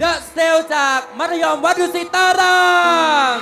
เดอะสเตลจากมัธยมวัดดุสิตาราม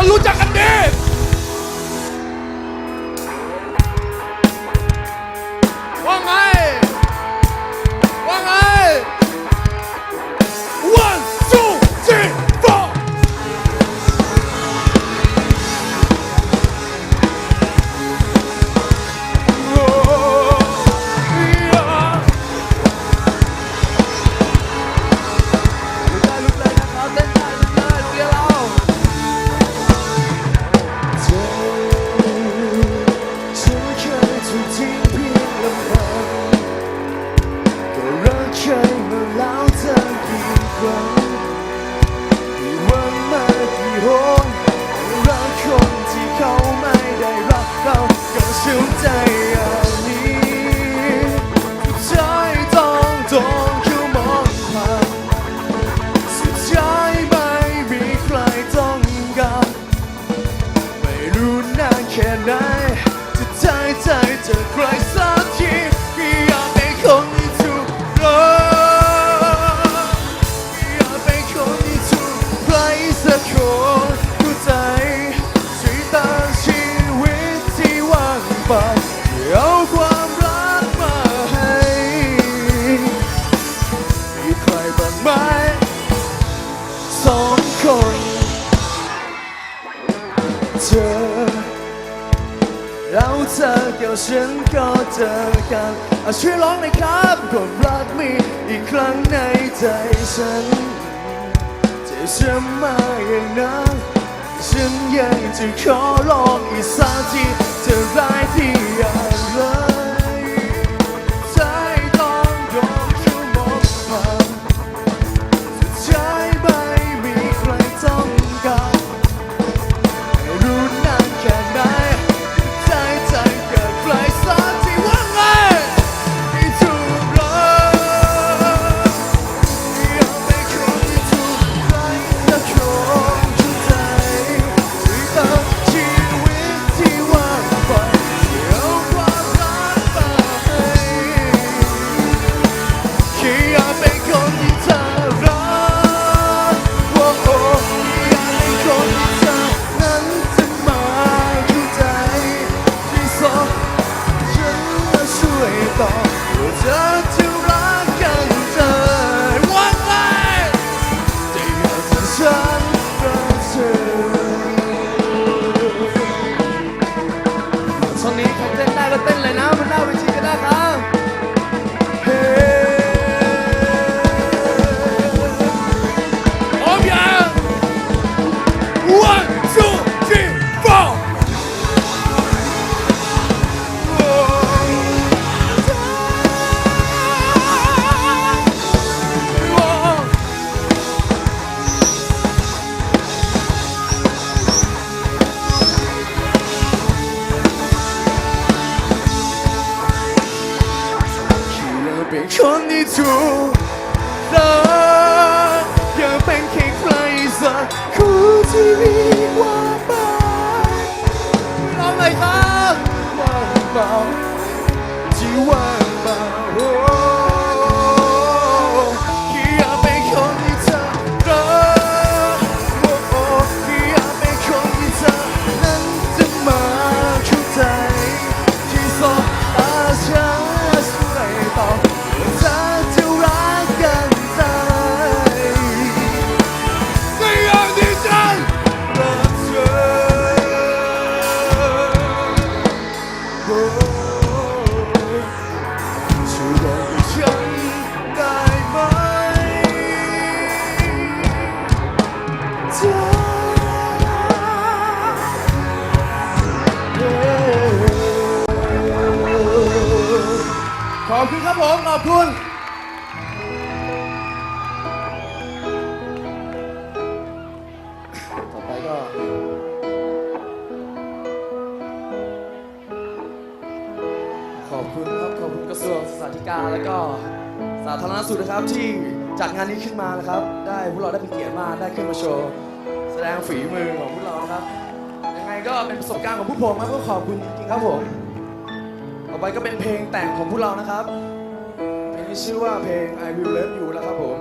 คนรู้จักกัน รู้นานแค่ไหนจะใจใจจะใครสัก เธอเกี่ยวฉันก็เจอกันช่วยร้องหน่อยครับความรักมีอีกครั้งในใจฉันจะเชื่อมาอย่างนั้นฉันยังจะขอร้องอีกสักทีจะร้ายที่ยัง เต้นได้ก็เต้นเลยนะมันน่าไปชิงกันได้ครับ Oh my god! ผม ขอบคุณต่อไปก็ขอบคุณครับ ขอบคุณกระทรวงศึกษาธิการแล้วก็สาธารณสุขนะครับที่จัดงานนี้ขึ้นมานะครับ ได้พวกเราได้เป็นเกียรติมากได้ขึ้นมาโชว์ แสดงฝีมือของพวกเราครับ ยังไงก็เป็นประสบการณ์ของพวกผมครับก็ขอบคุณจริงๆครับผม ต่อไปก็เป็นเพลงแต่งของพวกเรานะครับ มีชื่อว่าเพลง I Will Love You แล้วครับผม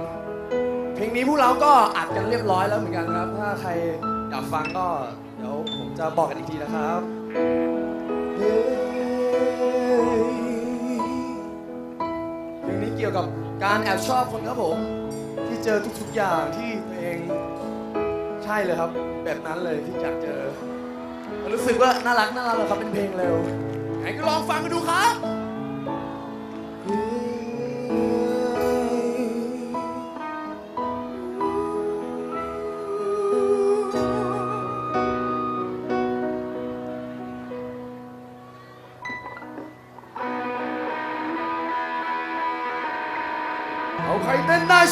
เพลงนี้พวกเราก็อัดกันเรียบร้อยแล้วเหมือนกันครับ ถ้าใครอยากฟังก็เดี๋ยวผมจะบอกกันอีกทีนะครับเฮ้ยเพลงนี้เกี่ยวกับการแอบชอบคนครับผม ที่เจอทุกๆอย่างที่ตัวเองใช่เลยครับ แบบนั้นเลยที่อยากเจอ รู้สึกว่าน่ารักน่ารักเลยครับเป็นเพลงเร็วไหนก็ลองฟังกันดูครับ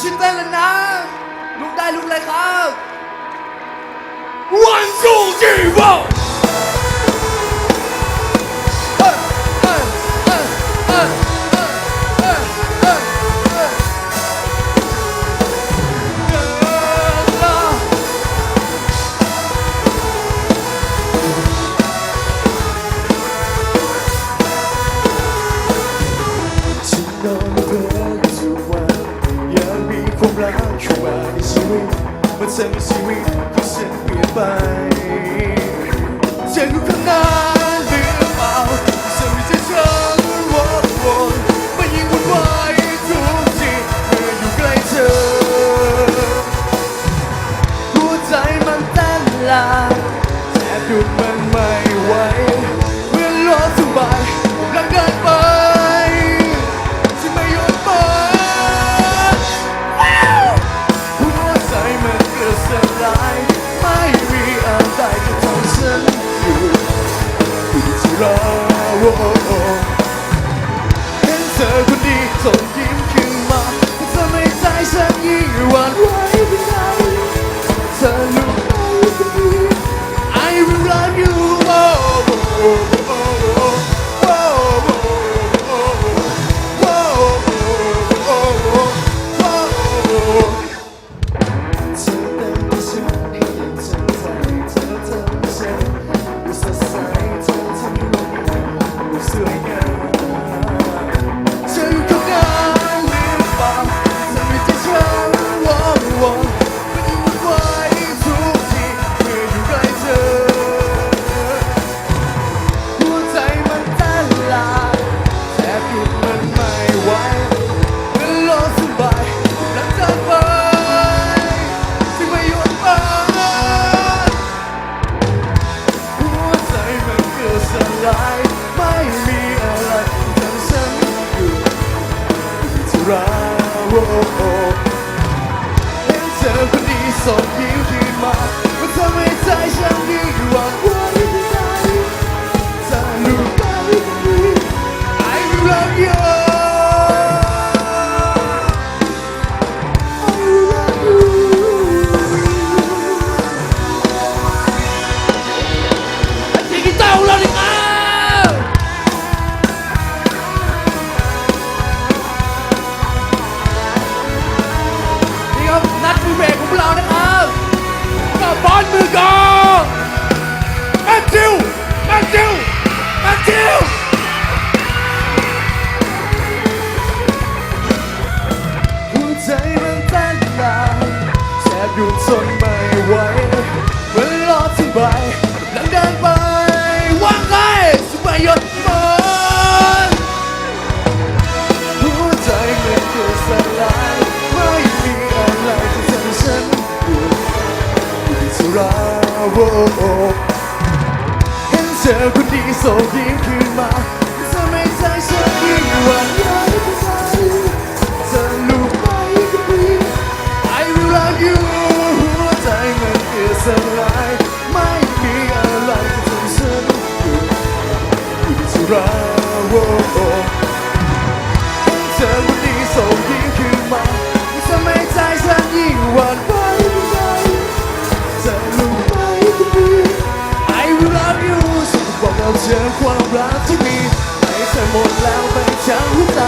ชินเต้นเลยนะ ลุกได้ลุกเลยครับวันสู้ชีวิต ทำให้ชีวิตของฉันเปลี่ยนไปเจออยู่ข้างหน้า oh. เห็นเธอคนดีส่งยิ้มขึ้นมาทำให้ใจฉันยิ่งหวั่นไหวเธอรู้ไหมคนดี I will love you หัวใจมันเกิดสลายไม่มีอะไรที่ทำฉันอยู่อยู่ที่เรา เจอความรักที่มีให้เธอหมดแล้วไปทั้งหัวใจ